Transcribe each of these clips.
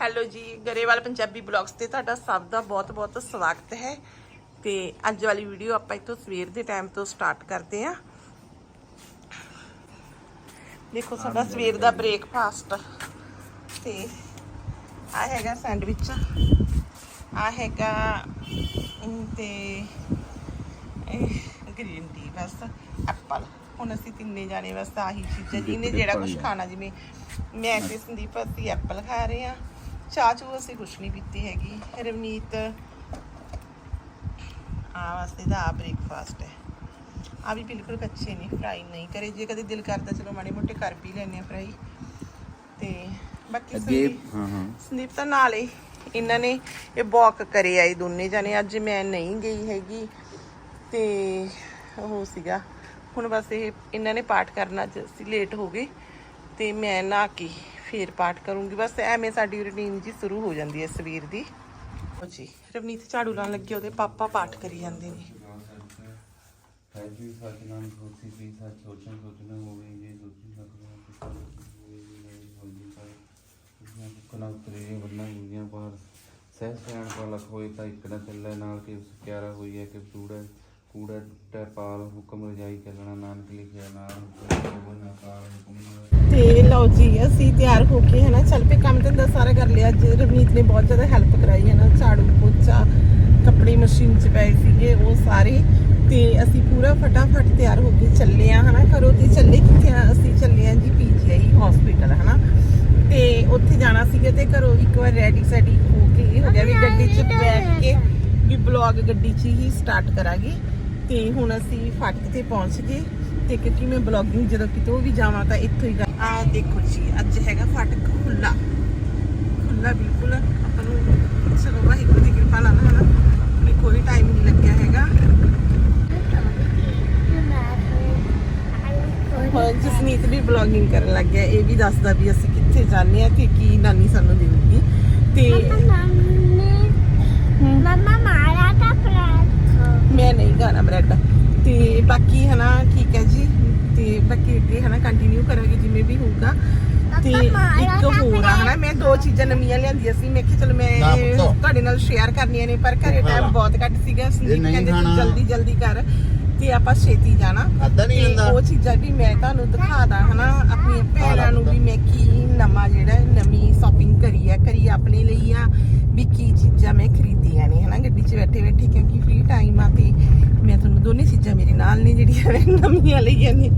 Hello ਜੀ Grewal Punjabi blogs ਤੇ ਤੁਹਾਡਾ ਸਭ ਦਾ ਬਹੁਤ-ਬਹੁਤ ਸਵਾਗਤ ਹੈ। ਤੇ ਅੱਜ ਵਾਲੀ ਵੀਡੀਓ ਆਪਾਂ ਇੱਥੋਂ ਸਵੇਰ ਦੇ ਟਾਈਮ ਤੋਂ ਸਟਾਰਟ ਕਰਦੇ ਆਂ ਦੇਖੋ ਸਾਡਾ ਸਵੇਰ ਦਾ ਬ੍ਰੇਕਫਾਸਟ ਤੇ ਆ ਹੈਗਾ ਸੈਂਡਵਿਚ ਆ ਹੈਗਾ ਤੇ ਗ੍ਰੀਨ ਟੀ ਬਸ ਐਪਲ ਹੁਣ ਅਸੀਂ ਤਿੰਨੇ ਜਾਣੇ ਬਸ ਆਹੀ ਚੀਜ਼ਾਂ ਜਿਹਨੇ ਜਿਹੜਾ ਕੁਝ ਖਾਣਾ ਜਿਵੇਂ ਮੈਂ ਤੇ ਸੰਦੀਪ ਅਸੀਂ ਐਪਲ ਖਾ ਰਹੇ ਆ ਚਾਹ ਚੂ ਅਸੀਂ ਕੁਛ ਨਹੀਂ ਪੀਤੀ ਹੈਗੀ। ਰਵਨੀਤ ਆ ਵਾਸਤੇ ਦਾ ਬ੍ਰੇਕਫਾਸਟ ਹੈ। ਆ ਵੀ ਬਿਲਕੁਲ ਕੱਚੇ ਨਹੀਂ ਫਰਾਈ ਨਹੀਂ ਕਰੇ। ਜੇ ਕਦੇ ਦਿਲ ਕਰਦਾ ਚਲੋ ਮਾੜੇ ਮੋਟੇ ਕਰ ਵੀ ਲੈਣੇ ਆ ਫਰਾਈ ਤੇ ਬਾਕੀ ਸੰਦੀਪ ਹਾਂ ਹਾਂ। ਸੰਦੀਪ ਤਾਂ ਨਾਲ ਹੀ। ਇਹਨਾਂ ਨੇ ਇਹ ਵਾਕ ਕਰੇ ਆਏ ਦੋਨੇ ਜਾਣੇ। ਅੱਜ ਮੈਂ ਨਹੀਂ ਗਈ ਹੈਗੀ। ਤੇ ਉਹ ਸੀਗਾ। ਹੁਣ ਬਸ ਇਹ ਇਹਨਾਂ ਨੇ ਪਾਠ ਕਰਨਾ ਅੱਜ ਅਸੀਂ ਲੇਟ ਹੋ ਗਏ। ਤੇ ਮੈਂ ਨਹਾ ਕੇ ਫੇਰ ਪਾਠ ਕਰੂੰਗੀ। ਬਸ ਐਵੇਂ ਸਾਡੀ ਰੁਟੀਨ ਜੀ ਸ਼ੁਰੂ ਹੋ ਜਾਂਦੀ ਹੈ ਸਵੇਰ ਦੀ। ਲਓ ਜੀ, ਰਵਨੀਤ ਝਾੜੂ ਲਾਉਣ ਲੱਗੇ, ਉਹਦੇ ਪਾਪਾ ਪਾਠ ਕਰੀ ਜਾਂਦੇ ਨੇ। ਸਹਿ ਸਿਆਣ ਪਾ ਲਖ ਹੋਏ ਤਾਂ ਇੱਕ ਨਾ ਚੱਲੇ, ਨਾਲ ਕਿ ਉਸ ਪਿਆਰਾ ਹੋਈ ਹੈ, ਕਿ ਕੂੜਾ ਕੂੜਾ ਟਪਾਲ ਹੁਕਮ ਰਜਾਈ ਚੱਲਣਾ, ਨਾਨਕ ਲਿਖਿਆ ਨਾਲ ਹੁਕਮ ਨਾ ਕਾਲ ਹੁਕਮ। ਤੇ ਲਓ ਜੀ, ਅਸੀਂ ਤਿਆਰ ਹੋ ਕੇ ਹੈ ਚੱਲ ਪਏ ਕੰਮ ਧੰਦਾ ਸਾਰਾ ਕਰ ਲਿਆ। ਅੱਜ ਰਵਨੀਤ ਨੇ ਬਹੁਤ ਜ਼ਿਆਦਾ ਹੈਲਪ ਕਰਾਈ ਹੈ ਨਾ ਝਾੜੂ ਪੋਚਾ, ਕੱਪੜੇ ਮਸ਼ੀਨ 'ਚ ਪਏ ਸੀਗੇ, ਉਹ ਸਾਰੇ। ਤੇ ਅਸੀਂ ਪੂਰਾ ਫਟਾਫਟ ਤਿਆਰ ਹੋ ਕੇ ਚੱਲੇ ਆ ਹਨਾ, ਘਰੋਂ ਤੇ ਚੱਲੇ ਕਿੱਥੇ ਆ? ਅਸੀਂ ਚੱਲੇ ਆ ਜੀ ਪੀਜੀਆਈ ਹਸਪੀਟਲ ਹਨਾ। ਤੇ ਉੱਥੇ ਜਾਣਾ ਸੀਗਾ ਤੇ ਘਰੋਂ ਇੱਕ ਵਾਰ ਰੈਡੀ ਸੈਡੀ ਹੋ ਕੇ ਹੋ ਗਿਆ ਵੀ ਗੱਡੀ 'ਚ ਬੈਠ ਕੇ ਵੀ ਬਲੌਗ ਗੱਡੀ 'ਚ ਹੀ ਸਟਾਰਟ ਕਰਾਂਗੇ। ਤੇ ਹੁਣ ਅਸੀਂ ਫਾਟਕ ਤੇ ਪਹੁੰਚ ਗਏ ਤੇ ਕਿਉਂਕਿ ਮੈਂ ਬਲੌਗਿੰਗ ਜਦੋਂ ਕਿਤੋਂ ਵੀ ਜਾਵਾਂ ਤਾਂ ਇੱਥੋਂ ਹੀ ਕਰ ਆ ਦੇਖੋ ਜੀ, ਅੱਜ ਹੈਗਾ ਫਾਟਕ ਖੁੱਲਾ ਖੁੱਲਾ ਬਿਲਕੁਲ। ਆਪਾਂ ਨੂੰ ਚਲੋ ਵਾਹਿਗੁਰੂ ਦੀ ਕਿਰਪਾ ਨਾਲ ਹਨਾ, ਵੀ ਕੋਈ ਟਾਈਮ ਨਹੀਂ ਲੱਗਿਆ ਹੈਗਾ। ਹੁਣ ਜਸਨੀਤ ਵੀ ਬਲੌਗਿੰਗ ਕਰਨ ਲੱਗ ਗਿਆ, ਇਹ ਵੀ ਦੱਸਦਾ ਵੀ ਅਸੀਂ ਕਿੱਥੇ ਜਾਂਦੇ ਆ ਤੇ ਕੀ ਨਾਨੀ ਸਾਨੂੰ ਦੇਊਗੀ। ਤੇ ਮਮਾ ਮੈਂ ਨਹੀਂ ਖਾਣਾ ਬ੍ਰੈਡ ਤੇ ਬਾਕੀ ਹਨਾ ਠੀਕ ਹੈ ਜੀ। ਤੇ ਬਾਕੀ ਅੱਗੇ ਹਨਾ ਕੰਟੀਨਿਊ ਕਰਾਂਗੇ ਜਿਵੇਂ ਵੀ ਹੋਊਗਾ। ਤੇ ਇੱਕ ਹੋਰ ਆ ਹਨਾ ਮੈਂ ਦੋ ਚੀਜ਼ਾਂ ਨਵੀਆਂ ਲਿਆਂਦੀਆਂ ਸੀ। ਮੈਂ ਕਿਹਾ ਚਲ ਮੈਂ। ਤੁਹਾਡੇ ਨਾਲ ਸ਼ੇਅਰ ਕਰਨੀਆਂ ਨੇ ਪਰ ਘਰੇ ਟਾਈਮ ਬਹੁਤ ਘੱਟ ਸੀਗਾ। ਸੰਦੀਪ ਕਹਿੰਦੇ। ਜਲਦੀ ਜਲਦੀ ਕਰ। ਤੇ ਆਪਾਂ ਛੇਤੀ ਜਾਣਾ। ਖਾਧਾ ਨਹੀਂ ਤੇ ਜਾਂਦਾ। ਉਹ ਚੀਜ਼ਾਂ ਵੀ ਮੈਂ ਤੁਹਾਨੂੰ ਦਿਖਾਦਾ ਹਨਾ? ਆਪਣੀਆਂ ਭੈਣਾਂ ਨੂੰ ਵੀ ਮੈਂ ਕੀ ਨਵਾਂ ਜਿਹੜਾ ਨਵੀਂ ਸ਼ਾਪਿੰਗ ਕਰੀ ਆ ਕਰੀ ਆਪਣੇ ਲਈ ਆ ਵੀ ਕੀ ਚੀਜ਼ਾਂ ਮੈਂ ਖਰੀਦੀਆਂ ਨੇ ਹਨਾ? ਗੱਡੀ 'ਚ ਬੈਠੇ ਬੈਠੇ ਕਿਉਂਕਿ ਫ੍ਰੀ ਟਾਈਮ ਆ ਤੇ ਮੈਂ ਤੁਹਾਨੂੰ ਦੋਨੇ ਚੀਜ਼ਾਂ ਮੇਰੇ ਨਾਲ ਨੇ ਜਿਹੜੀਆਂ ਮੈਂ ਨਵੀਆਂ ਲਈਆਂ ਨੇ।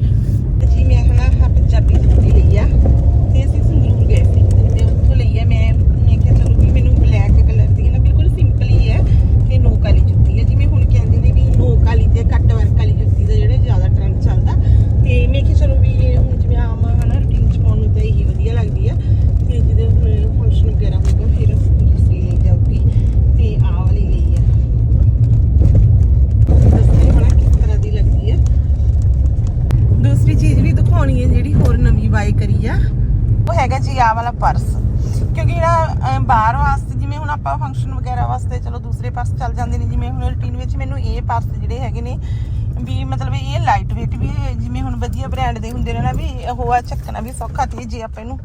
ਜੀ ਮੈਂ ਹਨਾ ਪੰਜਾਬੀ ਜੁੱਤੀ ਲਈ ਆ ਤੇ ਅਸੀਂ ਸੰਗਰੂਰ ਗਏ ਸੀ ਤੇ ਉੱਥੋਂ ਲਈ ਆ ਮੈਂ ਮੈਂ ਕਿਹਾ ਚਲੋ ਵੀ ਮੈਨੂੰ ਬਲੈਕ ਕਲਰ ਦੀ ਹੈ ਨਾ ਬਿਲਕੁਲ ਸਿੰਪਲ ਹੀ ਹੈ ਤੇ ਨੋਕ ਵਾਲੀ ਜੁੱਤੀ ਹੈ ਜਿਵੇਂ ਹੁਣ ਕਹਿੰਦੇ ਨੇ ਵੀ ਨੋਕ ਵਾਲੀ ਤੇ ਕੱਟ ਵਰਕ ਵਾਲੀ ਜੁੱਤੀ ਦਾ ਜਿਹੜਾ ਜ਼ਿਆਦਾ ਟ੍ਰੈਂਡ ਚੱਲਦਾ ਤੇ ਮੈਂ ਕਿਹਾ ਚਲੋ ਵੀ ਇਹ ਹੁਣ ਜਿਵੇਂ ਆਮ ਹਨਾ ਰੂਟੀਨ ਚ ਪਾਉਣ ਨੂੰ ਤਾਂ ਇਹੀ ਵਧੀਆ ਲੱਗਦੀ ਆ ਤੇ ਜਦੋਂ ਫੰਕਸ਼ਨ ਵਗੈਰਾ ਹੋਊਗਾ ਫਿਰ ਦੂਸਰੀ ਲਈ ਜਾਊਗੀ ਤੇ ਆਹ ਵਾਲੀ ਲਈ ਆ ਦੱਸਦੇ ਹਨਾ ਕਿਸ ਤਰ੍ਹਾਂ ਦੀ ਲੱਗਦੀ ਆ ਦੂਸਰੀ ਚੀਜ਼ ਵੀ ਦਿਖਾਉਣੀ ਹੈ ਜਿਹੜੀ ਹੋਰ ਨਵੀਂ ਬਾਈ ਕਰੀ ਆ ਉਹ ਹੈਗਾ ਜੀ ਆਹ ਵਾਲਾ ਪਰਸ ਕਿਉਂਕਿ ਜਿਹੜਾ ਅਹ, ਬਾਹਰ ਵਾਸਤੇ ਜਿਵੇਂ ਹੁਣ ਆਪਾਂ ਫੰਕਸ਼ਨ ਵਗੈਰਾ ਵਾਸਤੇ ਚਲੋ ਦੂਸਰੇ ਪਰਸ ਚੱਲ ਜਾਂਦੇ ਨੇ ਜਿਵੇਂ ਹੁਣ ਰੂਟੀਨ ਵਿੱਚ ਮੈਨੂੰ ਇਹ ਪਰਸ ਜਿਹੜੇ ਹੈਗੇ ਨੇ ਵੀ ਮਤਲਬ ਇਹ ਵੀ ਜਿਵੇਂ ਹੁਣ ਵਧੀਆ ਬ੍ਰਾਂਡ ਦੇ ਹੁੰਦੇ ਨੇ ਨਾ ਵੀ ਉਹ ਆ ਚੱਕਣਾ ਵੀ ਸੌਖਾ ਤੇ ਜੇ ਆਪਾਂ ਇਹਨੂੰ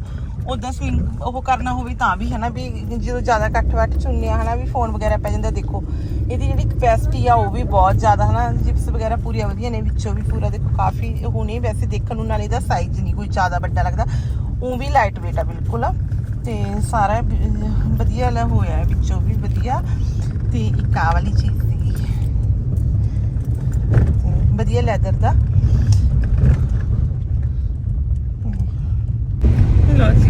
ਉਦਾਂ ਸਲਿੰਗ ਉਹ ਕਰਨਾ ਹੋਵੇ ਤਾਂ ਵੀ ਹਨਾ ਵੀ ਜਦੋਂ ਜ਼ਿਆਦਾ ਕੱਟ ਵੱਟ ਚੁੰਨੇ ਆ ਹਨਾ ਵੀ ਫੋਨ ਵਗੈਰਾ ਪੈ ਜਾਂਦਾ ਦੇਖੋ, ਇਹਦੀ ਜਿਹੜੀ ਕਪੈਸਿਟੀ ਆ ਉਹ ਵੀ ਬਹੁਤ ਜ਼ਿਆਦਾ ਹਨਾ ਜਿਪਸ ਵਗੈਰਾ ਪੂਰੀਆਂ ਵਧੀਆ ਨੇ, ਵਿੱਚੋਂ ਵੀ ਪੂਰਾ ਦੇਖੋ ਕਾਫੀ ਉਹ ਨਹੀਂ ਵੈਸੇ ਦੇਖਣ ਨੂੰ ਨਾਲ ਇਹਦਾ ਸਾਈਜ਼ ਨਹੀਂ ਕੋਈ ਜ਼ਿਆਦਾ ਵੱਡਾ ਲੱਗਦਾ ਉਹ ਵੀ ਲਾਈਟ weight ਆ ਬਿਲਕੁਲ ਤੇ ਸਾਰਾ ਵਧੀਆ ਹੋਇਆ ਵਿੱਚੋਂ ਵੀ ਵਧੀਆ, ਤੇ ਇੱਕ ਆ ਵਾਲੀ ਚੀਜ਼ ਸੀਗੀ ਤੇ ਵਧੀਆ ਲੈਦਰ ਦਾ। ਲੋ ਜੀ,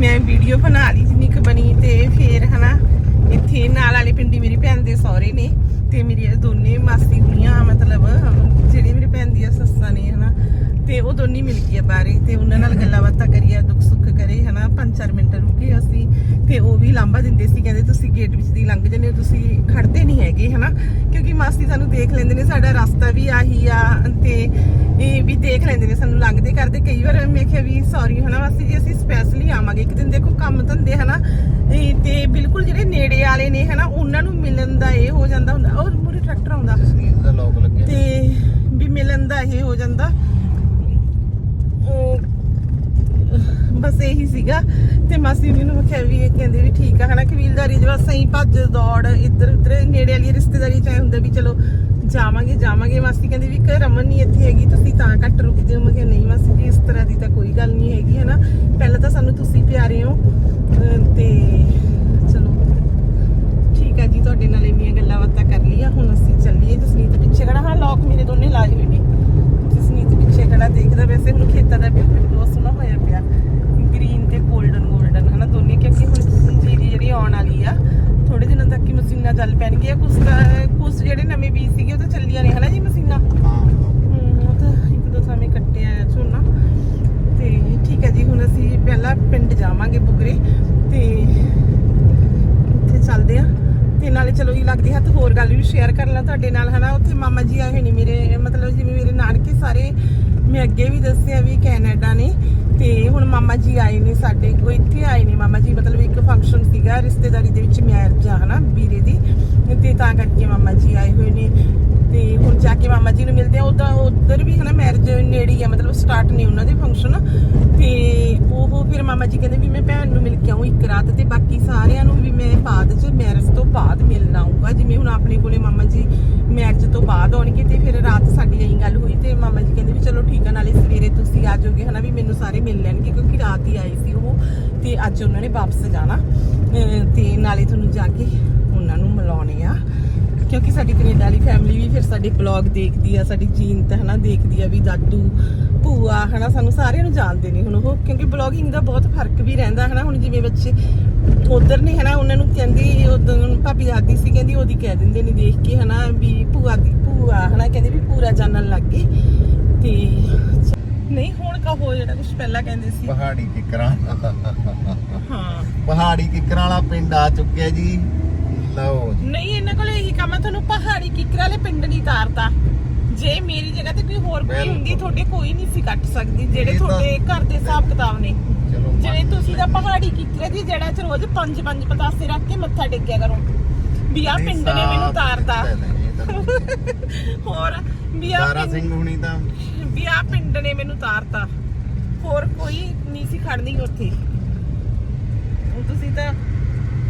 ਮੈਂ ਵੀਡੀਓ ਬਣਾ ਲਈ ਜਿੰਨੀ ਕੁ ਬਣੀ ਤੇ ਫੇਰ ਹਨਾ, ਇੱਥੇ ਨਾਲ ਵਾਲੇ ਪਿੰਡੀ ਮੇਰੀ ਭੈਣ ਦੇ ਸਹੁਰੇ ਨੇ ਤੇ ਮੇਰੀ ਦੋਨੇ ਮਾਸੀ ਕੁੜੀਆਂ ਮਤਲਬ ਜਿਹੜੀ ਮੇਰੀ ਭੈਣ ਦੀਆਂ ਸੱਸਾਂ ਨੇ ਹਨਾ, ਤੇ ਉਹ ਦੋਨੇ ਮਿਲ ਗਈਆਂ ਬਾਰੇ ਤੇ ਉਹਨਾਂ ਨਾਲ ਗੱਲਾਂ ਬਾਤਾਂ ਕਰੀਆਂ ਦੁੱਖ ਸੁੱਖ ਕਰੇ ਹਨਾ 5-4 ਮਿੰਟ ਰੁਕੇ ਅਸੀਂ ਤੇ ਉਹ ਵੀ ਲਾਂਬਾ ਦਿੰਦੇ ਸੀ ਕਹਿੰਦੇ ਤੁਸੀਂ ਗੇਟ ਵਿੱਚ ਦੀ ਲੰਘ ਹੋ ਤੁਸੀਂ ਖੜਦੇ ਨਹੀਂ ਹੈਗੇ ਹਨਾ। ਕਿਉਂਕਿ ਮਾਸੀ ਸਾਨੂੰ ਦੇਖ ਲੈਂਦੇ ਨੇ ਸਾਡਾ ਰਸਤਾ ਵੀ ਆਹੀ ਆ ਤੇ ਇਹ ਵੀ ਦੇਖ ਲੈਂਦੇ ਨੇ ਸਾਨੂੰ ਲੰਘਦੇ ਕਰਦੇ। ਕਈ ਵਾਰ ਮੈਂ ਕਿਹਾ ਵੀ ਸੌਰੀ ਹਨਾ ਮਾਸੀ ਜੀ ਅਸੀਂ ਸਪੈਸ਼ਲੀ ਆਵਾਂਗੇ ਇੱਕ ਦਿਨ ਦੇਖੋ ਕੰਮ ਧੰਦੇ ਹਨਾ। ਤੇ ਬਿਲਕੁਲ ਜਿਹੜੇ ਨੇੜੇ ਵਾਲੇ ਨੇ ਹਨਾ ਉਹਨਾਂ ਨੂੰ ਮਿਲਣ ਦਾ ਇਹ ਹੋ ਜਾਂਦਾ ਹੁੰਦਾ ਔਰ ਮੂਰੇ ਟਰੈਕਟਰ ਆਉਂਦਾ। ਤੇ ਵੀ ਮਿਲਣ ਦਾ ਇਹ ਹੋ ਜਾਂਦਾ। ਉਹ ਬਸ ਇਹੀ ਸੀਗਾ। ਤੇ ਮਾਸੀ ਜੀ ਨੂੰ ਮੈਂ ਕਿਹਾ ਵੀ ਇਹ ਕਹਿੰਦੇ ਵੀ ਠੀਕ ਆ, ਹਨਾ ਕਬੀਲਦਾਰੀ ਜਵਾ ਸਹੀ ਭੱਜ ਦੌੜ, ਇੱਧਰ ਉੱਧਰ ਨੇੜੇ ਵਾਲੀ ਰਿਸ਼ਤੇਦਾਰੀ ਚਾਹੇ ਹੁੰਦਾ ਵੀ ਚਲੋ ਜਾਵਾਂਗੇ ਜਾਵਾਂਗੇ। ਮਾਸੀ ਕਹਿੰਦੀ ਵੀ ਕਿ ਰਮਨ ਨਹੀਂ ਇੱਥੇ ਹੈਗੀ, ਤੁਸੀਂ ਤਾਂ ਘੱਟ ਰੁਕਦੇ ਹੋ। ਮੈਂ ਕਿਹਾ ਨਹੀਂ ਮਾਸੀ ਜੀ, ਇਸ ਤਰ੍ਹਾਂ ਦੀ ਤਾਂ ਕੋਈ ਗੱਲ ਨਹੀਂ ਹੈਗੀ, ਹਨਾ। ਪਹਿਲਾਂ ਤਾਂ ਸਾਨੂੰ ਤੁਸੀਂ ਪਿਆਰੇ ਹੋ। ਤੇ ਚਲੋ, ਠੀਕ ਆ ਜੀ, ਤੁਹਾਡੇ ਨਾਲ ਇੰਨੀਆਂ ਗੱਲਾਂ ਬਾਤਾਂ ਕਰ ਲਈਆਂ। ਹੁਣ ਅਸੀਂ ਚੱਲੀਏ ਜਸਨੀਤ ਪਿੱਛੇ ਖੜਾ। ਹਾਂ ਲੋਕ ਮੇਰੇ ਦੋਨੇ ਲਾਏ ਹੋਏ ਨੇ। ਜਸਨੀਤ ਪਿੱਛੇ ਖੜਾ ਦੇਖਦਾ ਵੈਸੇ ਹੁਣ ਖੇਤਾਂ ਦਾ ਵਿਊ ਵੀ ਬਹੁਤ ਸੋਹਣਾ ਹੋਇਆ ਪਿਆ। ਗ੍ਰੀਨ ਤੇ 골ਡਨ 골ਡਨ ਹਨਾ ਦੋਨੇ? ਕਿਉਂਕਿ ਹੁਣ ਜੀਰੀ ਜਿਹੜੀ ਆਉਣ ਵਾਲੀ ਆ ਥੋੜੇ ਦਿਨਾਂ ਤੱਕ ਹੀ ਮਸ਼ੀਨਾਂ ਚੱਲ ਪੈਣਗੀਆਂ। ਕੁਝ ਕੁਝ ਜਿਹੜੇ ਨਵੇਂ ਬੀਜ ਸੀਗੇ ਉਹ ਤਾਂ ਚੱਲੀਆਂ ਨੇ ਹਨਾ ਜੀ ਮਸ਼ੀਨਾਂ? ਹਮ, ਉਹ ਤਾਂ ਇੱਕ ਦੋ ਥਾਵੇਂ ਕੱਟਿਆ ਝੋਨਾ। ਤੇ ਠੀਕ ਹੈ ਜੀ ਹੁਣ ਅਸੀਂ ਪਹਿਲਾਂ ਪਿੰਡ ਜਾਵਾਂਗੇ ਬੁਗਰੇ। ਤੇ ਉੱਥੇ ਚੱਲਦੇ ਆ ਤੇ ਨਾਲੇ ਚਲੋ ਇਹ ਲੱਗਦੀ ਹੱਥ ਹੋਰ ਗੱਲ ਵੀ ਸ਼ੇਅਰ ਕਰ ਲਾਂ ਤੁਹਾਡੇ ਨਾਲ ਹਨਾ? ਉੱਥੇ ਮਾਮਾ ਜੀ ਆਏ ਹੋਏ ਨੇ ਮੇਰੇ ਮਤਲਬ ਜਿਵੇਂ ਮੇਰੇ ਨਾਨਕੇ ਸਾਰੇ ਮੈਂ ਅੱਗੇ ਵੀ ਦੱਸਿਆ ਵੀ ਕੈਨੇਡਾ ਨੇ ਤੇ ਹੁਣ ਮਾਮਾ ਜੀ ਆਏ ਨੇ ਸਾਡੇ ਕੋਲ, ਇੱਥੇ ਆਏ ਨੇ ਮਾਮਾ ਜੀ, ਮਤਲਬ ਇੱਕ ਫੰਕਸ਼ਨ ਸੀਗਾ, ਰਿਸ਼ਤੇਦਾਰੀ ਦੇ ਵਿੱਚ ਮੈਰਿਜ ਆ, ਹਨਾ, ਵੀਰੇ ਦੀ। ਤੇ ਤਾਂ ਕਰਕੇ ਮਾਮਾ ਜੀ ਆਏ ਹੋਏ ਨੇ। ਤੇ ਹੁਣ ਜਾ ਕੇ ਮਾਮਾ ਜੀ ਨੂੰ ਮਿਲਦੇ ਆ, ਉਦਾਂ ਉਧਰ ਵੀ ਹਨਾ ਮੈਰਿਜ ਨੇੜੇ ਆ, ਮਤਲਬ ਸਟਾਰਟ ਨਹੀਂ ਉਹਨਾਂ ਦੇ ਫੰਕਸ਼ਨ ਤੇ ਉਹ ਫਿਰ ਮਾਮਾ ਜੀ ਕਹਿੰਦੇ ਵੀ ਮੈਂ ਭੈਣ ਨੂੰ ਮਿਲ ਕੇ ਆਉਂ ਇੱਕ ਰਾਤ ਤੇ, ਬਾਕੀ ਸਾਰਿਆਂ ਨੂੰ ਵੀ ਮੈਂ ਬਾਅਦ ਚ ਮੈਰਿਜ ਤੋਂ ਬਾਅਦ ਮਿਲਣਾ ਆਉਂਗਾ ਜਿਵੇਂ ਹੁਣ ਆਪਣੇ ਕੋਲੇ ਮਾਮਾ ਜੀ ਮੈਰਿਜ ਤੋਂ ਬਾਅਦ ਆਉਣਗੇ ਤੇ ਫਿਰ ਰਾਤ ਸਾਡੀ ਇਹੀ ਗੱਲ ਹੋਈ ਤੇ ਮਾਮਾ ਜੀ ਕਹਿੰਦੇ ਵੀ ਚਲੋ ਠੀਕ ਆ, ਨਾਲੇ ਸਵੇਰੇ ਤੁਸੀਂ ਆ ਜਾਓਗੇ ਹਨਾ ਵੀ ਮੈਨੂੰ ਸਾਰੇ ਮਿਲ ਲੈਣਗੇ ਕਿਉਂਕਿ ਰਾਤ ਹੀ ਆਏ ਸੀ ਉਹ ਤੇ ਅੱਜ ਉਹਨਾਂ ਨੇ ਵਾਪਸ ਜਾਣਾ। ਅਹ ਤੇ ਨਾਲੇ ਤੁਹਾਨੂੰ ਜਾ ਕੇ ਉਹਨਾਂ ਨੂੰ ਮਿਲਾਉਣੇ ਆ। ਕਿਉਂਕਿ ਸਾਡੀ ਕੈਨੇਡਾ ਵਾਲੀ ਫੈਮਿਲੀ ਵੀ ਫਿਰ ਸਾਡੇ ਬਲੌਗ ਦੇਖਦੀ ਆ ਸਾਡੀ ਜੀਨਤ ਹਨਾ ਦੇਖਦੀ ਆ ਵੀ ਦਾਦੂ ਭੂਆ ਹਨਾ ਸਾਨੂੰ ਸਾਰਿਆਂ ਨੂੰ ਜਾਣਦੇ ਨੇ ਹੁਣ ਉਹ ਕਿਉਂਕਿ ਬਲੌਗਿੰਗ ਦਾ ਬਹੁਤ ਫ਼ਰਕ ਵੀ ਰਹਿੰਦਾ ਹਨਾ ਹੁਣ ਜਿਵੇਂ ਬੱਚੇ ਉਧਰ ਨੇ ਹਨਾ ਉਹਨਾਂ ਨੂੰ ਕਹਿੰਦੀ ਉਦੋਂ ਭਾਬੀ ਦਾਦੀ ਸੀ ਕਹਿੰਦੀ ਉਹਦੀ ਕਹਿ ਦਿੰਦੇ ਨੇ ਦੇਖ ਕੇ ਹਨਾ ਵੀ ਭੂਆ ਦੀ ਭੂਆ ਹਨਾ ਕਹਿੰਦੇ ਵੀ ਪੂਰਾ ਜਾਣਨ ਲੱਗ ਗਏ ਤੇ ਨਹੀਂ ਹੁਣ ਕਹੋ ਜਿਹੜਾ ਕੁਝ ਪਹਿਲਾਂ ਕਹਿੰਦੇ ਸੀ। ਪਹਾੜੀ ਕਿਕਰਾਂ ਹਾਂ। ਪਹਾੜੀ ਕਿਕਰਾਂ ਵਾਲਾ ਪਿੰਡ ਆ ਚੁੱਕਿਆ ਜੀ। ਲਓ ਜੀ ਨਹੀਂ ਇਹਨਾਂ ਕੋਲ ਇਹੀ ਕੰਮ ਹੈ ਤੁਹਾਨੂੰ ਪਹਾੜੀ ਕਿਕਰ ਵਾਲੇ ਪਿੰਡ ਨਹੀਂ ਤਾਰਦਾ ਜੇ ਮੇਰੀ ਜਗ੍ਹਾ ਤੇ ਕੋਈ ਹੋਰ ਕੋਈ। ਹੁੰਦੀ ਤੁਹਾਡੇ ਕੋਈ ਨਹੀਂ ਸੀ ਕੱਟ ਸਕਦੀ ਜਿਹੜੇ ਤੁਹਾਡੇ ਘਰ ਦੇ ਹਿਸਾਬ ਕਿਤਾਬ ਨੇ। ਜਿਵੇਂ ਤੁਸੀਂ ਤਾਂ ਪਹਾੜੀ ਕਿਕਰ ਦੀ ਜੜਾ ਚ ਰੋਜ਼ ਪੰਜ ਪੰਜ ਪਤਾਸੇ ਰੱਖ ਕੇ ਮੱਥਾ ਟੇਕਿਆ ਕਰੋ। ਵੀ ਆ ਪਿੰਡ ਨੇ ਮੈਨੂੰ ਤਾਰਦਾ ਹੋਰ ਵੀ ਆ ਦਾਰਾ ਸਿੰਘ ਹੁਣੀ ਤਾਂ। ਵੀ ਆ ਪਿੰਡ ਨੇ ਮੈਨੂੰ ਤਾਰਤਾ। ਹੋਰ ਕੋਈ ਨਹੀਂ ਸੀ ਖੜਨੀ ਉੱਥੇ। ਤੁਸੀਂ ਤਾਂ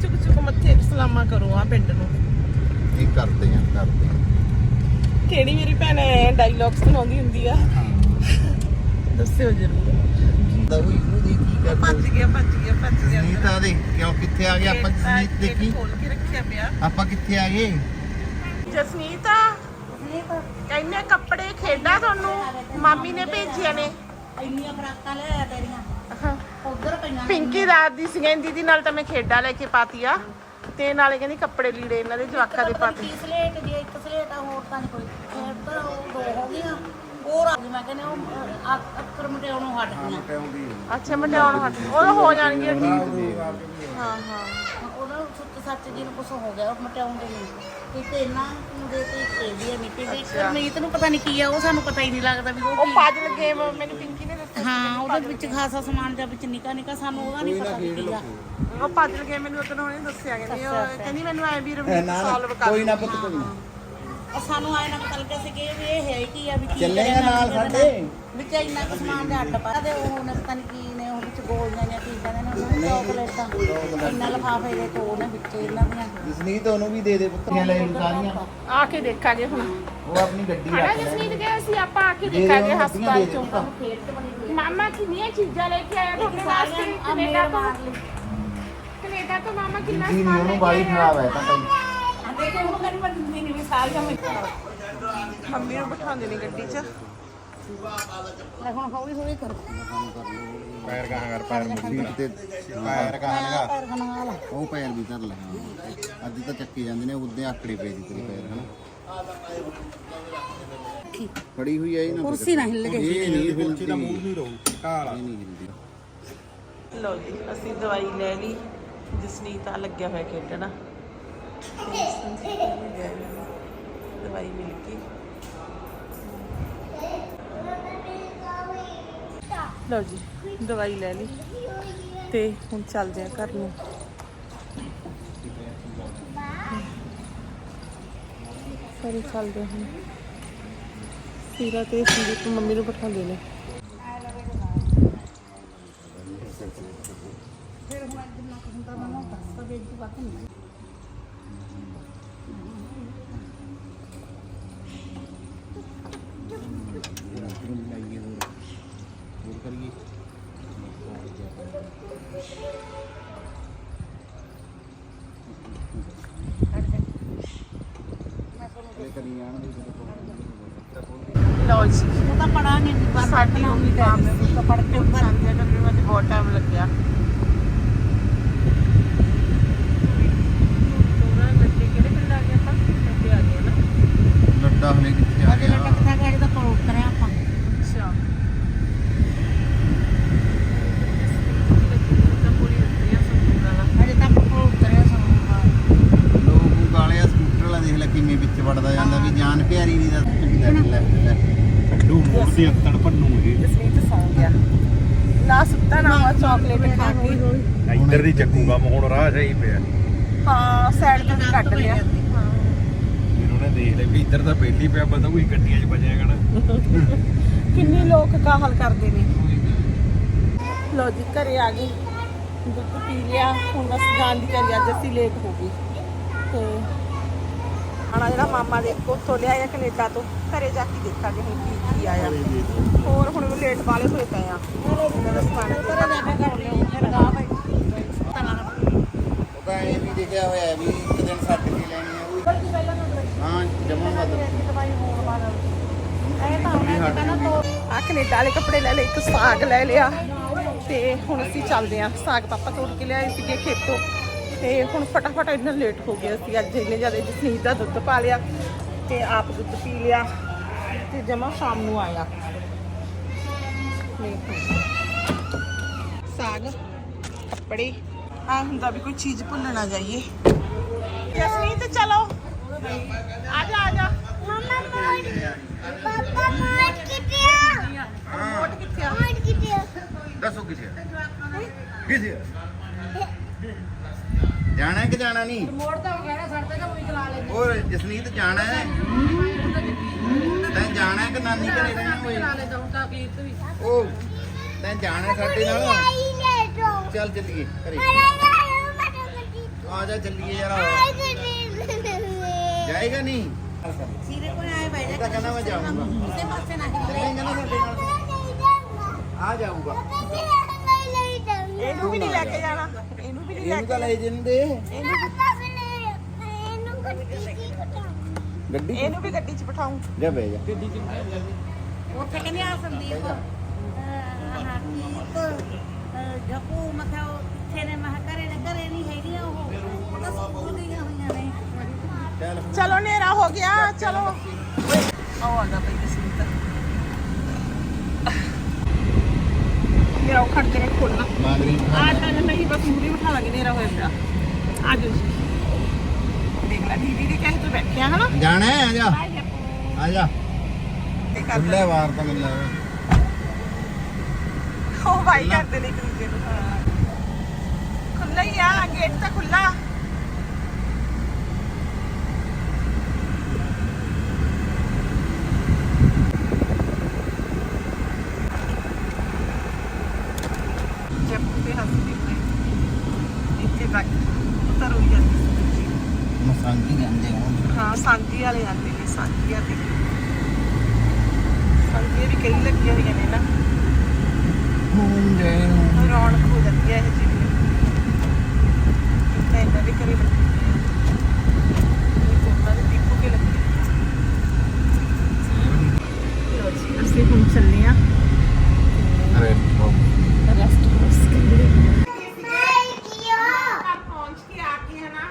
ਚੁੱਕ ਚੁੱਕ ਮੱਥੇ 'ਚ ਸਲਾਮਾਂ ਕਰੋ ਆ ਪਿੰਡ ਨੂੰ। ਇਹ ਕਰਦੇ ਆ ਕਰਦੇ ਆ। ਕਿਹੜੀ ਮੇਰੀ ਭੈਣ ਐ ਡਾਇਲੌਗਸ ਸੁਣਾਉਂਦੀ ਹੁੰਦੀ ਆ? ਦੱਸਿਓ ਜਰੂਰ। ਤਾਂ ਉਹ ਇਹਨੂੰ ਦੇ ਕੀ ਭੱਜ ਕਰਦੇ ਗਿਆ ਭੱਜ ਗਿਆ ਭੱਜ ਗਿਆ। ਜਸਨੀਤ ਆ ਦੇ ਕਿਉਂ ਕਿੱਥੇ ਆ ਗਏ? ਆਪਾਂ ਜਸਨੀਤ ਦੇਖੀ। ਖੋਲ ਕੇ ਰੱਖਿਆ ਪਿਆ। ਆਪਾਂ ਕਿੱਥੇ ਆ ਗਏ? ਜਸਨੀਤ ਕਹਿੰਨੇ ਕੱਪੜੇ ਖੇਡਾਂ ਤੁਹਾਨੂੰ? ਮਾਮੀ ਨੇ ਭੇਜਿਆ ਨੇ। ਇੰਨੀਆਂ ਫਰਾਕਾਂ ਲੈ ਆ ਤੇਰੀਆਂ। ਉਧਰ ਪਈਆਂ ਪਿੰਕੀ ਰਾਤ ਦੀ ਸੀ ਕਹਿੰਦੀ ਦੀ ਨਾਲ ਤਾਂ ਮੈਂ ਖੇਡਾਂ ਲੈ ਕੇ ਪਾਤੀ ਆ। ਤੇ ਨਾਲੇ ਕਹਿੰਦੀ ਕੱਪੜੇ ਲੀੜੇ ਇਹਨਾਂ ਦੇ ਜਵਾਕਾਂ ਦੇ ਪਾਤੇ ਸਲੇਟ ਦੀ ਇੱਕ ਸਲੇਟ ਆ ਹੋਰ ਤਾਂ ਨਹੀਂ ਕੋਈ। ਫਿਰ ਤਾਂ ਉਹ ਦੋ ਹੋ ਗਈਆਂ। ਹੋਰ ਆ ਗਈ ਮੈਂ ਕਹਿੰਦੀ ਉਹ ਅ- ਅ- ਅੱਖਰ ਮਟਿਆਉਣੋਂ ਹਟ ਗਈਆਂ। ਅੱਛਾ ਮੰਡਿਆਉਣ ਹਟ ਉਹ ਹੋ ਜਾਣਗੇ ਠੀਕ ਹਾਂ ਹਾਂ। ਉਹਦਾ ਸੁੱਤ ਸੱਚ ਜੀ ਨੂੰ ਕੁਝ ਹੋ ਗਿਆ ਉਹ ਮਟਿਆਉਣ ਦੇ ਨਹੀਂ ਇੱਕ ਇਹਨਾਂ ਨੂੰ ਦੇ ਤੇ ਇੱਕ ਇਹਦੀ ਆ ਮਿੱਟੀ ਦੀ ਇੱਕ ਮੀਤ ਨੂੰ ਪਤਾ ਨਹੀਂ ਕੀ ਆ ਉਹ ਸਾਨੂੰ ਪਤਾ ਹੀ ਨਹੀਂ ਲੱਗਦਾ ਵੀ ਉਹ ਉਹ ਕੀ ਪਾਜਲ ਗੇਮ ਮੈਨੂੰ ਪਿੰਕੀ ਨੇ ਦੱਸਿਆ ਹਾਂ ਉਹਦੇ ਵਿੱਚ ਖਾਸਾ ਸਮਾਨ ਜਾਂ ਵਿੱਚ ਨਿੱਕਾ ਨਿੱਕਾ ਸਾਨੂੰ ਉਹਦਾ ਨਹੀਂ ਪਤਾ ਵੀ ਕੀ ਆ। ਉਹ ਪਾਜਲ ਗੇਮ ਮੈਨੂੰ ਉਦੋਂ ਉਹਨੇ ਦੱਸਿਆ ਕਹਿੰਦੀ ਉਹ ਕਹਿੰਦੀ ਮੈਨੂੰ ਐ ਵੀ ਰਵੀਨ ਸੋਲਵ ਕਰ ਕੋਈ ਨਾ ਪੁੱਤ ਉਹ ਸਾਨੂੰ ਆਏ ਨਾ ਪਤਾ ਲੱਗਿਆ ਸੀ ਕਿ ਵੀ ਇਹ ਹੈ ਕੀ ਆ ਵੀ ਕੀ ਚੱਲੇਗਾ ਨਾਲ ਸਾਡੇ। ਵਿੱਚ ਇੰਨਾ ਕੁ ਸਮਾਨ ਦੇ ਅੱਡ ਪਾ ਤੇ ਉਹ ਨੇ ਪਤਾ ਨਹੀਂ ਕੀ ਨੇ ਉਹ ਵਿੱਚ ਗੋਲੀਆਂ ਨੇ ਕੀ ਕਹਿੰਦੇ ਨੇ ਉਹਨਾਂ ਨੂੰ ਚਾਕਲੇਟਾਂ ਇੰਨਾ ਲਫਾਫੇ ਦੇ ਕੋਲ ਨੇ ਵਿੱਚ ਇਹਨਾਂ ਦੀਆਂ। ਜਸਨੀਤ ਉਹਨੂੰ ਵੀ ਦੇ ਦੇ ਪੁੱਤਰੀਆਂ ਲੈ ਸਾਰੀਆਂ। ਆ ਕੇ ਦੇਖਾਂਗੇ ਹੁਣ। ਉਹ ਆਪਣੀ ਗੱਡੀ ਰੱਖ ਲੈ। ਜਸਨੀਤ ਗਏ ਸੀ ਆਪਾਂ ਆ ਕੇ ਦੇਖਾਂਗੇ ਹਸਪਤਾਲ ਚੋਂ। ਮਾਮਾ ਕਿੰਨੀਆਂ ਚੀਜ਼ਾਂ ਲੈ ਕੇ ਆਇਆ ਤੁਹਾਡੇ ਵਾਸਤੇ ਆ ਕੈਨੇਡਾ ਤੋਂ। ਕੈਨੇਡਾ ਤੋਂ ਮਾਮਾ ਕਿੰਨਾ ਜੀ ਸਮਾਨ ਲੈ ਬਾਲੀ ਕੇ ਆਇਆ। ਖਰਾਬ ਹੈ ਤਾਂ ਭਾਈ। ਆ ਦੇਖੋ ਉਹਨੂੰ ਕਹਿੰਦੀ ਮੈਂ ਦਿੰਦੀ ਨਹੀਂ ਵੀ ਸਾਰੀਆਂ ਮੈਂ ਮੰਮੀ ਨੂੰ ਬਿਠਾਉਂਦੇ ਨੇ ਗੱਡੀ 'ਚ। ਲੈ ਹੁਣ ਹੌਲੀ ਹੌਲੀ ਕਰੋ। ਪੈਰ ਕਹਾਂ ਕਰ ਪੈਰ ਮੁੱਢੀ ਤੇ ਪੈਰ ਕਹਾਂ ਲਗਾ। ਪੈਰ ਉਹ ਪੈਰ ਵੀ ਧਰ ਲੈ ਹਾਂ। ਅੱਜ ਤਾਂ ਚੱਕੇ ਜਾਂਦੇ ਨੇ ਉਹਦੇ ਆਕੜੇ ਪਏ ਜੀ ਤੇਰੇ ਪੈਰ ਹਨਾ। ਫੜੀ ਹੋਈ ਹੈ ਇਹ ਨਾ ਕੁਰਸੀ ਨਾ ਹਿੱਲ ਜੇ ਇਹ ਨਹੀਂ ਹਿਲਦੀ ਦਾ ਮੂੰਹ ਹੀ ਰਹੂ ਕਾਲਾ। ਇਹ ਨਹੀਂ ਹਿਲਦੀ। ਲਓ ਜੀ ਅਸੀਂ ਦਵਾਈ ਲੈ ਲਈ ਜਸਨੀਤ ਆ ਲੱਗਿਆ ਹੋਇਆ ਖੇਡਣਾ। ਦਵਾਈ ਮਿਲ ਗਈ। ਲਓ ਜੀ, ਦਵਾਈ ਲੈ ਲਈ ਤੇ ਹੁਣ ਚੱਲਦੇ ਆ ਘਰ ਨੂੰ। ਸਾਰੇ ਚੱਲਦੇ ਹਾਂ। ਸੀਰਾ ਤੇ ਸੰਦੀਪ ਮੰਮੀ ਨੂੰ ਬਿਠਾਉਂਦੇ ਨੇ। ਫਿਰ ਹੁਣ ਜਿੰਨਾ ਕੁ ਹੁੰਦਾ ਮੈਂ ਦੱਸ ਤਾਂ ਵੇਚ ਤੂੰ ਨਹੀਂ ਰਾਤ ਨੂੰ ਲਾਈਏ ਹੋਰ ਹੋਰ ਕਰੀਏ ਇਹ ਕਰੀ ਜਾਣ ਦੇ ਲਓ ਜੀ ਉਹ ਤਾਂ ਪੜਾਂਗੇ ਨਹੀਂ ਪਰ ਸਾਡੀ ਮੰਮੀ ਕੰਮ ਤਾਂ ਪੜ ਕੇ ਉੱਪਰ ਜਾਂਦੀ ਹੈ ਕਿ ਮੈਨੂੰ ਬਹੁਤ ਟਾਈਮ ਲੱਗਿਆ। ਲੱਡਾ ਹਲੇ ਕਿੱਥੇ ਆ ਗਿਆ? ਤੱਕ ਤਾਂ ਗਾੜੀ ਦਾ ਕੋਲ ਉਤਰਿਆ ਆਪਾਂ ਅੱਛਾ ਦੇਖ ਲੈ ਕਿਵੇਂ ਵਿੱਚ ਵੜਦਾ ਜਾਂਦਾ ਵੀ ਜਾਨ ਪਿਆਰੀ ਦੀ ਦਾ ਲੈ ਲੈ। ਠੰਡੂ ਮੋੜ ਦੇ ਅੰਤਣ ਭੰਨੂ ਇਹ। ਜਸਮੀਤ ਸੌਂ ਗਿਆ। ਨਾ ਸੁੱਤਾ ਨਾ ਵਾ ਚਾਕਲੇਟ ਖਾ ਕੇ। ਇੱਧਰ ਦੀ ਚੱਕੂਗਾ ਮੋੜ ਰਾਹ ਸਹੀ ਪਿਆ। ਹਾਂ ਸਾਈਡ ਤੋਂ ਵੀ ਕੱਢ ਲਿਆ। ਇਹਨੂੰ ਨੇ ਦੇਖ ਲਿਆ ਵੀ ਇੱਧਰ ਤਾਂ ਪਹਿਲੀ ਪਿਆ ਪਤਾ ਕੋਈ ਗੱਡੀਆਂ 'ਚ ਬਚਿਆ ਕਣਾ। ਕਿੰਨੇ ਲੋਕ ਕਾਹਲ ਕਰਦੇ ਨੇ। ਲੋ ਜੀ ਘਰੇ ਆ ਗਏ। ਦੁੱਧ ਪੀ ਲਿਆ ਹੁਣ ਬਸ ਜਾਣ ਦੀ ਅੱਜ ਅਸੀਂ ਲੇਟ ਹੋ ਗਏ। ਤੇ ਆਣਾ ਜਿਹੜਾ ਮਾਮਾ ਦੇ ਉੱਥੋਂ ਲਿਆਇਆ ਕੈਨੇਡਾ ਤੋਂ ਘਰੇ ਜਾ ਕੇ ਦੇਖਾਂਗੇ ਹੁਣ ਕੀ ਕੀ ਆਇਆ। ਹੋਰ ਹੁਣ ਲੇਟ ਵਾਲੇ ਹੋਏ ਪਏ ਆ। ਰਸਤਾਨ ਉਤਰੇ ਜਾ ਕੇ ਕਰ ਲਿਓ ਫਿਰ ਗਾ ਭਾਈ ਪਤਾ ਲੱਗਦਾ ਉਹ ਤਾਂ ਇਹ ਵੀ ਲਿਖਿਆ ਹੋਇਆ ਵੀ ਇੱਕ ਦਿਨ ਛੱਡ ਕੇ ਲੈਣੀ ਆ ਉਹ। ਹਾਂ ਜਮਾ ਮਤ ਦਵਾਈ ਹੋਣ ਵਾਲਾ ਇਹ ਤਾਂ ਉਹਨੇ ਕਹਿੰਦਾ ਤੋ ਆ ਕੈਨੇਡਾ ਵਾਲੇ ਕੱਪੜੇ ਲੈ ਲਏ ਇੱਕ ਸਾਗ ਲੈ ਲਿਆ। ਤੇ ਹੁਣ ਅਸੀਂ ਚੱਲਦੇ ਆਂ। ਸਾਗ ਪਾਪਾ ਤੋੜ ਕੇ ਲਿਆਏ ਸੀਗੇ ਖੇਤੋਂ। ਤੇ ਹੁਣ ਫਟਾਫਟ ਇੰਨਾ ਲੇਟ ਹੋ ਗਿਆ ਸੀ ਅੱਜ ਇੰਨੇ ਜ਼ਿਆਦਾ ਜਸਨੀਤ ਦਾ ਦੁੱਧ ਪਾ ਲਿਆ ਤੇ ਆਪ ਦੁੱਧ ਪੀ ਲਿਆ ਤੇ ਜਮਾ ਸ਼ਾਮ ਨੂੰ ਆਇਆ। ਸਾਗ ਕੱਪੜੇ ਆ ਹੁੰਦਾ ਵੀ ਕੋਈ ਚੀਜ਼ ਭੁੱਲ ਨਾ ਜਾਈਏ। ਜਸਨੀਤ ਚਲੋ। ਆ ਜਾ ਆ ਜਾ। ਮਮਾ ਮੋੜ ਪਾਪਾ ਮੋੜ ਕਿੱਥੇ ਆ? ਰਿਮੋਟ ਕਿੱਥੇ ਆ? ਮੋੜ ਕਿੱਥੇ ਆ? ਦੱਸੋ ਕਿਥੇ ਕਿਥੇ ਜਾਣਾ ਕਿ ਜਾਣਾ ਨਹੀਂ? ਮੋੜ ਤਾਂ ਹੋ ਗਿਆ ਨਾ ਤੇ ਕੋਈ ਚਲਾ ਲੈ ਹੋਰ ਜਸਨੀਤ ਜਾਣਾ ਹੈ? ਤੈਂ ਜਾਣਾ ਹੈ ਕਿ ਨਾਨੀ ਘਰੇ ਰਹਿਣਾ ਹੋਏ? ਲੈ ਜਾਉਂ ਤਾਂ ਕੀ ਵੀ। ਉਹ ਤੈਂ ਜਾਣਾ ਸਾਡੇ ਨਾਲ? ਚੱਲ ਚੱਲੀਏ ਘਰੇ। ਆ ਜਾ ਚੱਲੀਏ ਯਾਰ। ਜਾਏਗਾ ਨਹੀਂ? ਸੀਰੇ ਕੋਲ ਆਏ ਬੈਠ ਤਾਂ ਕਹਿੰਦਾ ਮੈਂ ਜਾਊਂਗਾ। ਉਸੇ ਪਾਸੇ ਨਾ ਨਾ ਸਾਡੇ ਨਾਲ। ਆ ਜਾਊਗਾ। ਇਹਨੂੰ ਵੀ ਨਹੀਂ ਲੈ ਕੇ ਜਾਣਾ। ਇਹਨੂੰ ਤਾਂ ਕੇ ਲੈ ਜਾਂਦੇ। ਗੱਡੀ ਇਹਨੂੰ ਵੀ ਗੱਡੀ 'ਚ ਬਿਠਾਉਂ ਜਾ ਬਹਿ ਜਾ। ਉੱਥੇ ਕਹਿੰਦੇ ਆ ਸੰਦੀਪ? ਹਰਦੀਪ ਜਪੂ ਮਥਾ ਕਿੱਥੇ ਨੇ ਮਹਾ ਘਰੇ ਨੇ ਘਰੇ ਨਹੀਂ ਹੈਗੀਆਂ ਉਹ। ਉਹ ਤਾਂ ਸਕੂਲ ਗਈਆਂ ਹੋਈਆਂ ਨੇ। ਚੱਲ। ਹਨੇਰਾ ਹੋ ਗਿਆ ਚਲੋ। ਆਓ ਆ ਜਾ ਬਈ ਉਹ ਖੜ ਕੇ ਖੋਲਣਾ ਆ ਤਾਂ ਨਹੀਂ ਬਸ ਮੂਰੀ ਬਿਠਾ ਲਾਂਗੇ ਹਨੇਰਾ ਹੋਇਆ ਪਿਆ। ਆ ਜੀ। ਦੇਖ ਲੈ ਦੀਦੀ ਦੇ ਕਹੇ ਤੋਂ ਬੈਠੇ ਆ ਹਨਾ? ਜਾਣਾ ਹੈ ਆ ਜਾ। ਆ ਜਾ। ਤੇ ਕਰ ਖੁੱਲੇ ਵਾਰ ਤਾਂ ਮਿਲ ਜਾਵੇ ਉਹ ਭਾਈ ਕਰਦੇ ਨੇ ਇੱਕ ਦੂਜੇ ਨੂੰ। ਹਾਂ। ਖੁੱਲਾ ਹੀ ਆ ਗੇਟ ਤਾਂ ਖੁੱਲਾ ਜਬ ਤੇ ਹੱਸਦੀ ਪਈ ਇੱਥੇ ਤੱਕ ਉਤਰ ਹੋਈ ਜਾਂਦੀ ਸੀ ਮਸਾਂਗੀ ਜਾਂਦੇ ਹੁਣ ਹਾਂ ਸਾਂਝੀ ਵਾਲੇ ਆਉਂਦੇ ਨੇ ਸਾਂਝੀਆਂ ਤੇ ਸਾਂਝੀਆਂ ਵੀ ਕਈ ਲੱਗੀਆਂ ਹੋਈਆਂ ਨੇ ਨਾ ਹੋਮ ਜੇ ਨੂੰ ਰੌਣਕ ਹੋ ਜਾਂਦੀ ਹੈ ਇਹ ਜੀ ਤੇ ਇਹਨਾਂ ਦੇ ਘਰੇ ਲੱਗੀ ਹੋਈ ਹੈ ਇਹ ਕੋਨਾ ਦੇ ਦੀਪੂ ਕੇ ਲੱਗੀ ਲੋ ਜੀ ਅਸੀਂ ਹੁਣ ਚੱਲੇ ਆ ਅਰੇ ਰੈਸਟ ਹਾਊਸ ਕਹਿੰਦੇ Thank ਪਹੁੰਚ ਕੇ ਆ ਕੇ ਹਨਾ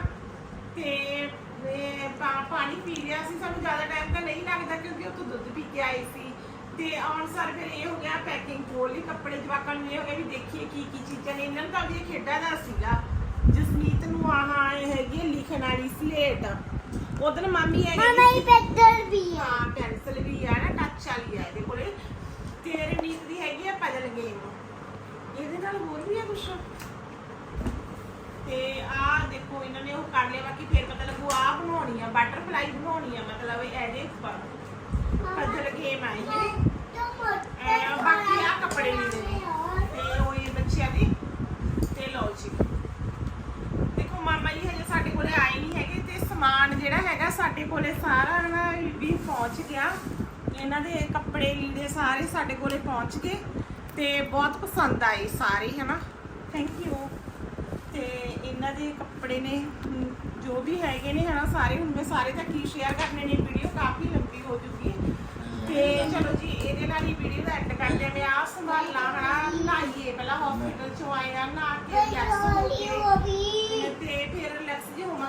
ਤੇ ਇਹ ਪਾ- ਪਾਣੀ ਪੀ ਲਿਆ ਸੀ ਸਾਨੂੰ ਜ਼ਿਆਦਾ ਟਾਈਮ ਤਾਂ ਨਹੀਂ ਲੱਗਦਾ ਕਿਉਂਕਿ ਉੱਥੋਂ ਦੁੱਧ ਪੀ ਕੇ ਆਏ ਸੀ ਤੇ ਆਉਣ ਸਾਰ ਫਿਰ ਇਹ ਹੋ ਗਿਆ ਪੈਕਿੰਗ ਖੋਲ ਲਈ ਕੱਪੜੇ ਜਵਾਕਾਂ ਨੂੰ ਇਹ ਹੋ ਗਿਆ ਵੀ ਦੇਖੀਏ ਕੀ ਕੀ ਚੀਜ਼ਾਂ ਨੇ ਇਹਨਾਂ ਨੂੰ ਤਾਂ ਵੀ ਖੇਡਾਂ ਦਾ ਸੀਗਾ ਜਸਮੀਤ ਨੂੰ ਆਹ ਆਏ ਹੈ ਲਿਖਣ ਵਾਲੀ ਸਲੇਟ ਉਧਰ ਮਾਮੀ ਹੈਗੀ ਸੀ- ਇਹ ਪੈਦਲ ਵੀ ਆ। ਹਾਂ ਪੈਨਸਲ ਵੀ ਆ ਨਾ ਟੱਚ ਵਾਲੀ ਆ ਇਹਦੇ ਕੋਲੇ। ਤੇ ਰਣੀਤ ਦੀ ਹੈਗੀ ਆ ਪਜਲ ਗੇਮ ਇਹਦੇ ਨਾਲ ਹੋਰ ਵੀ ਆ ਕੁਛ? ਤੇ ਆ ਦੇਖੋ ਇਹਨਾਂ ਨੇ ਉਹ ਕਰ ਲਿਆ ਬਾਕੀ ਫਿਰ ਪਤਾ ਲੱਗੂ ਆ ਬਣਾਉਣੀ ਆ ਬਟਰਫਲਾਈ ਬਣਾਉਣੀ ਆ ਮਤਲਬ ਇਹਦੇ ਉੱਪਰ। ਪਜਲ ਗੇਮ ਆ ਇਹ। ਐ ਬਾਕੀ ਆ ਕੱਪੜੇ ਨਹੀਂ ਨੇ। ਤੇ ਉਹ ਇਹ ਬੱਚਿਆਂ ਦੀ ਸਮਾਨ ਜਿਹੜਾ ਹੈਗਾ ਸਾਡੇ ਕੋਲੇ ਸਾਰਾ ਨਾ ਵੀ ਪਹੁੰਚ ਗਿਆ। ਇਹਨਾਂ ਦੇ ਕੱਪੜੇ ਲੀੜੇ ਸਾਰੇ ਸਾਡੇ ਕੋਲੇ ਪਹੁੰਚ ਗਏ ਤੇ ਬਹੁਤ ਪਸੰਦ ਆਏ ਸਾਰੇ, ਹਨਾ? ਥੈਂਕ ਯੂ ਤੇ ਇਹਨਾਂ ਦੇ ਕੱਪੜੇ ਨੇ, ਜੋ ਵੀ ਹੈਗੇ ਨੇ, ਹਨਾ, ਸਾਰੇ ਹੁਣ ਮੈਂ ਸਾਰੇ ਤਾਂ ਕੀ ਸ਼ੇਅਰ ਕਰਨੇ ਨੇ ਵੀਡੀਓ ਕਾਫੀ ਲੰਬੀ ਹੋ ਚੁੱਕੀ ਹੈ। ਤੇ ਚਲੋ ਜੀ, ਇਹਦੇ ਨਾਲ ਹੀ ਵੀਡੀਓ ਦਾ ਐਂਡ ਕਰਦੇ ਹਾਂ। ਮੈਂ ਆ ਸੰਭਾਲਣਾ ਹਨਾ? ਨਹਾਈਏ, ਪਹਿਲਾਂ ਹਸਪੀਟਲ ਚੋਂ ਆਏ ਆ ਕੇ ਰਿਲੈਕਸ ਹੋ ਗਈ ਤੇ ਫਿਰ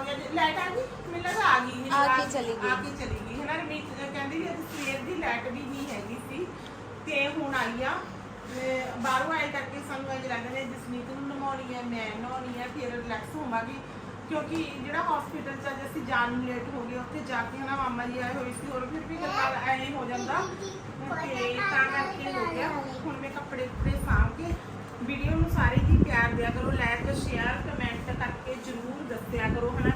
ਰਿਲੈਕਸ ਜੇ। ਹੋਵਾਂਗੇ ਲਾਈਟ ਆ ਗਈ? ਮੈਨੂੰ ਲੱਗਾ ਆ ਗਈ ਆ ਕੇ ਚਲੀ ਗਈ। ਆ ਕੇ ਚਲੀ ਗਈ। ਹੈ ਨਾ ਰਮੀਤ ਕਹਿੰਦੀ ਵੀ ਅੱਜ ਸਵੇਰ ਦੀ ਲਾਈਟ ਵੀ ਨਹੀਂ ਹੈਗੀ ਸੀ। ਤੇ ਹੁਣ ਆਈ ਆ। ਤੇ ਬਾਹਰੋਂ ਆਏ ਕਰਕੇ ਸਾਨੂੰ ਇੰਝ ਲੱਗਦਾ ਨੇ ਜਸਮੀਤ ਨੂੰ ਨਮਾਉਣੀ ਹੈ ਮੈਂ ਨਹਾਉਣੀ ਹੈ ਫਿਰ ਰਿਲੈਕਸ ਹੋਵਾਂਗੇ। ਕਿਉਂਕਿ ਜਿਹੜਾ ਹਸਪੀਟਲ ਚ ਅੱਜ ਅਸੀਂ ਜਾਣ ਨੂੰ ਲੇਟ ਹੋ ਗਏ ਉੱਥੇ ਜਾ ਕੇ ਹਨਾ ਮਾਮਾ ਜੀ ਆਏ ਹੋਏ ਸੀ ਹੋਰ ਫਿਰ ਵੀ ਗੱਲਾਂ ਐਂ ਹੋ ਜਾਂਦਾ। ਤੇ ਤਾਂ ਕਰਕੇ ਹੋ ਗਿਆ। ਹੁਣ ਮੈਂ ਕੱਪੜੇ ਕੁਪੜੇ ਸਾਂਭ ਕੇ ਵੀਡੀਓ ਨੂੰ ਸਾਰੇ ਜੀ ਪਿਆਰ ਦਿਆ ਕਰੋ ਲਾਈਕ ਸ਼ੇਅਰ ਕਮੈਂਟ ਕਰਕੇ ਜਰੂਰ ਦੱਸਿਆ ਕਰੋ ਹਨਾ।